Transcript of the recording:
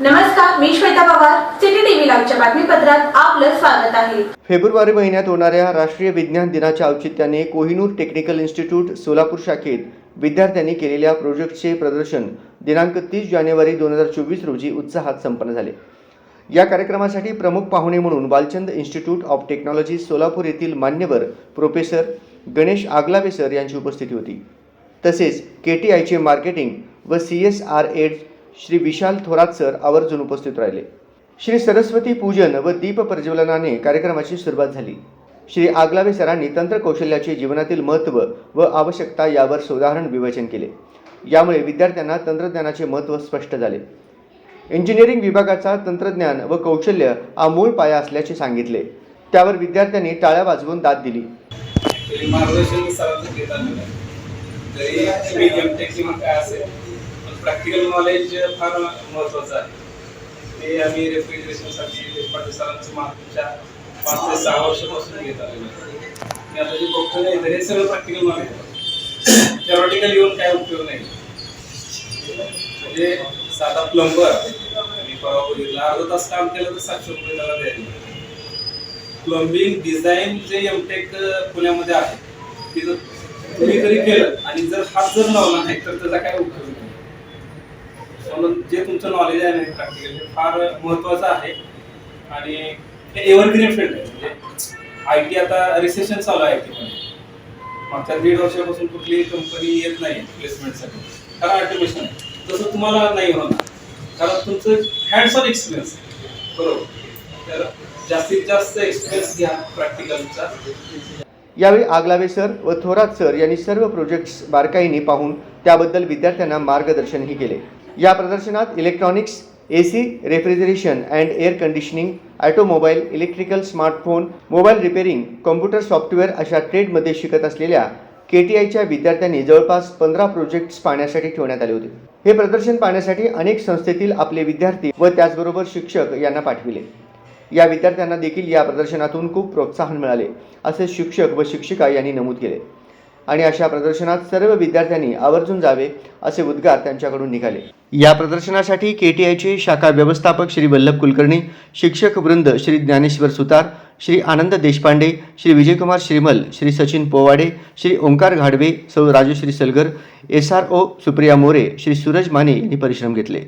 नमस्कार मी Shweta Pawar city TV लाईव्हच्या बातमीपत्रात आपलं स्वागत आहे. फेब्रुवारी महिन्यात होणाऱ्या राष्ट्रीय विज्ञान दिनाच्या औचित्याने कोहिनूर टेक्निकल इन्स्टिट्यूट सोलापूर शाखेत विद्यार्थ्यांनी केलेल्या प्रोजेक्टचे प्रदर्शन दिनांक तीस जानेवारी दोन हजार चोवीस रोजी उत्साहात संपन्न झाले. या कार्यक्रमासाठी प्रमुख पाहुणे म्हणून Balchand institute of technology Solapur येथील मान्यवर प्रोफेसर गणेश आगलावे सर यांची उपस्थिती होती. तसेच के टी आयचे मार्केटिंग व C S R head Shri Vishal Thorat sir आवर्जून उपस्थित राहिले. श्री सरस्वती पूजन व दीप प्रज्वलनाने कार्यक्रमाची सुरुवात झाली. श्री आगलावे सरांनी तंत्र कौशल्याचे जीवनातील महत्त्व व आवश्यकता यावर सुधारण विवेचन केले. यामुळे विद्यार्थ्यांना तंत्रज्ञानाचे महत्त्व स्पष्ट झाले. इंजिनिअरिंग विभागाचा तंत्रज्ञान व कौशल्य हा मूळ पाया असल्याचे सांगितले. त्यावर विद्यार्थ्यांनी टाळ्या वाजवून दाद दिली. प्रॅक्टिकल नॉलेज फार महत्वाचं आहे. ते आम्ही रेफ्रिजरेशनसाठी देशपांडे सरांचं मागच्या पाच ते सहा वर्षापासून घेत आलेलो आहे. मी आता जे बघतो नाही तर हे सगळं प्रॅक्टिकल नॉलेज थेरॉटिकल येऊन काय उपयोग नाही. म्हणजे साधा प्लंबर मी परवा बघितला अर्धा तास काम केलं तर सातशे रुपये त्याला द्यायला प्लंबिंग डिझाईन जे एमटेक पुण्यामध्ये आहे तिथं तुम्ही जरी केलं. आणि जर हात जर लावला नाही तर त्याचा काय उपयोग नाही. म्हणून जे तुमचं नॉलेज आहे ना प्रॅक्टिकल ते फार महत्वाचं आहे. आणि हे एव्हरग्रीन फील्ड आहे. म्हणजे आय टी आता रिसेशन चालू आहे मध्ये. मागच्या दीड वर्षापासून कुठलीही कंपनी येत नाही प्लेसमेंटसाठी कारण ऑटोमेशन आहे. तसं तुम्हाला नाही होणार. कारण तुमचं हँड्स ऑन एक्सपिरियन्स बरोबर. तर जास्तीत जास्त एक्सपिरियन्स घ्या प्रॅक्टिकलचा यावेळी आगलावे सर व थोरात सर यांनी सर्व प्रोजेक्ट्स बारकाईने पाहून त्याबद्दल विद्यार्थ्यांना मार्गदर्शनही केले. या प्रदर्शनात electronics A C refrigeration and air conditioning automobile electrical smartphone mobile repairing computer software अशा ट्रेडमध्ये शिकत असलेल्या के टी आयच्या विद्यार्थ्यांनी जवळपास पंधरा प्रोजेक्ट्स पाहण्यासाठी ठेवण्यात आले होते. हे प्रदर्शन पाहण्यासाठी अनेक संस्थेतील आपले विद्यार्थी व त्याचबरोबर शिक्षक यांना पाठविले. या विद्यार्थ्यांना देखील या प्रदर्शनातून खूप प्रोत्साहन मिळाले असे शिक्षक व शिक्षिका यांनी नमूद केले. आणि अशा प्रदर्शनात सर्व विद्यार्थ्यांनी आवर्जून जावे असे उद्गार त्यांच्याकडून निघाले. या प्रदर्शनासाठी के टी आयचे शाखा व्यवस्थापक श्री वल्लभ कुलकर्णी शिक्षक वृंद श्री ज्ञानेश्वर सुतार श्री आनंद देशपांडे श्री विजयकुमार श्रीमल श्री सचिन पोवाडे Shri Omkar Ghadwe Sau Rajshree Salgar S R O Supriya More Shri Suraj Mane यांनी परिश्रम घेतले.